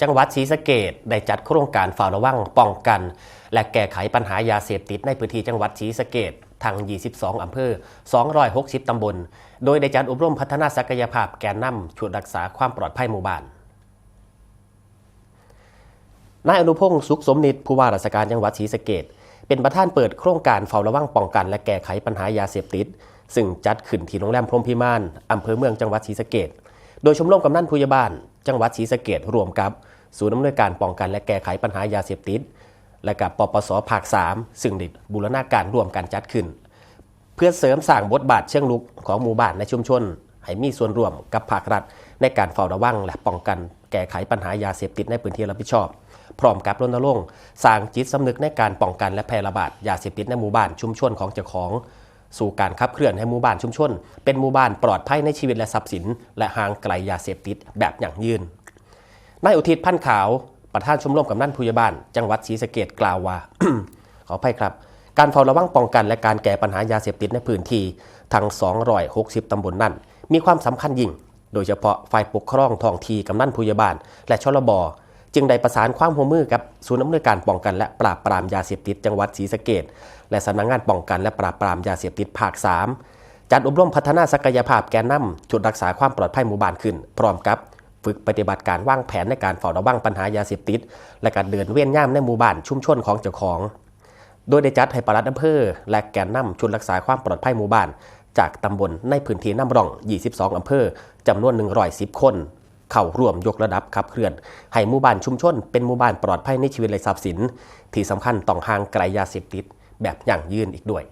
จังหวัดศรีสะเกดได้จัดโครงการเฝ้าระวังป้องกัน และแก้ไขปัญหายาเสพติดในพื้นที่จังหวัดศรีสะเกดทาง 22 อำเภอ 260 ตำบล โดยได้จัดอบรมพัฒนาศักยภาพแกนนำชุดรักษาความปลอดภัยหมู่บ้านนายอนุพงศ์สุขสมนิตผู้ว่าราชการจังหวัดศรีสะเกดเป็นประธานเปิดโครงการเฝ้าระวังป้องกันและแก้ไขปัญหายาเสพติด ซึ่งจัดขึ้นที่โรงแรมพรหมพิมานอำเภอเมืองจังหวัดศรีสะเกดโดยชมรมกำนันผู้ใหญ่บ้าน จังหวัดศรีสะเกดรวมกับ ศูนย์อำนวยการป้องกันและแก้ไขปัญหายาเสพติด และกับปปสภาค 3 ซึ่งได้บูรณาการร่วมกันจัดขึ้น เพื่อเสริมสร้างบทบาทเชิงลุกของหมู่บ้านในชุมชน ให้มีส่วนร่วมกับภาครัฐ ในการเฝ้าระวังและป้องกันแก้ไขปัญหายาเสพติดในพื้นที่รับผิดชอบพร้อมกับรณรงค์สร้างจิตสำนึกในการป้องกันและแพร่ระบาดยาเสพติดในหมู่บ้านชุมชนของเจ้าของ สู่การขับเคลื่อนให้หมู่บ้านชุมชน เป็นหมู่บ้านปลอดภัยในชีวิตและทรัพย์สิน และห่างไกลยาเสพติดแบบอยั่งยืนนายอุทิศพันขาวประธานชมรมกำนันผู้ใหญ่บ้าน จังหวัดศรีสะเกดกล่าวว่า ขออภัยครับ การเฝ้าระวังป้องกันและการแก้ปัญหายาเสพติดในพื้นที่ทั้ง 260 ตำบลนนั้น มีความสำคัญยิ่ง โดยเฉพาะฝ่ายปกครองท้องที่กำนันผู้ใหญ่บ้าน และชลบ จึงได้ประสานความร่วมมือกับศูนย์อำนวยการป้องกันและปราบปรามยาเสพติดจังหวัดศรีสะเกดและสำนักงานป้องกันและปราบปรามยาเสพติดภาค 3 จัดอบรมพัฒนาศักยภาพแกนนำจุดรักษาความปลอดภัยหมู่บ้านขึ้น พร้อมกับฝึกปฏิบัติการวางแผนในการเฝ้าระวังปัญหายาเสพติด และการเดินเวียนย่ามในหมู่บ้านชุมชนของเจ้าของ โดยได้จัดให้ปลัดอำเภอ และแกนนำชุดรักษาความปลอดภัยหมู่บ้าน จากตำบลในพื้นที่น้ำร่อง 22 อำเภอจำนวน 110 คน เข้าร่วมยกระดับขับเคลื่อน ให้หมู่บ้านชุมชนเป็นหมู่บ้านปลอดภัยในชีวิตและทรัพย์สิน ที่สำคัญต้องห่างไกลยาเสพติด แบบยั่งยืนอีกด้วย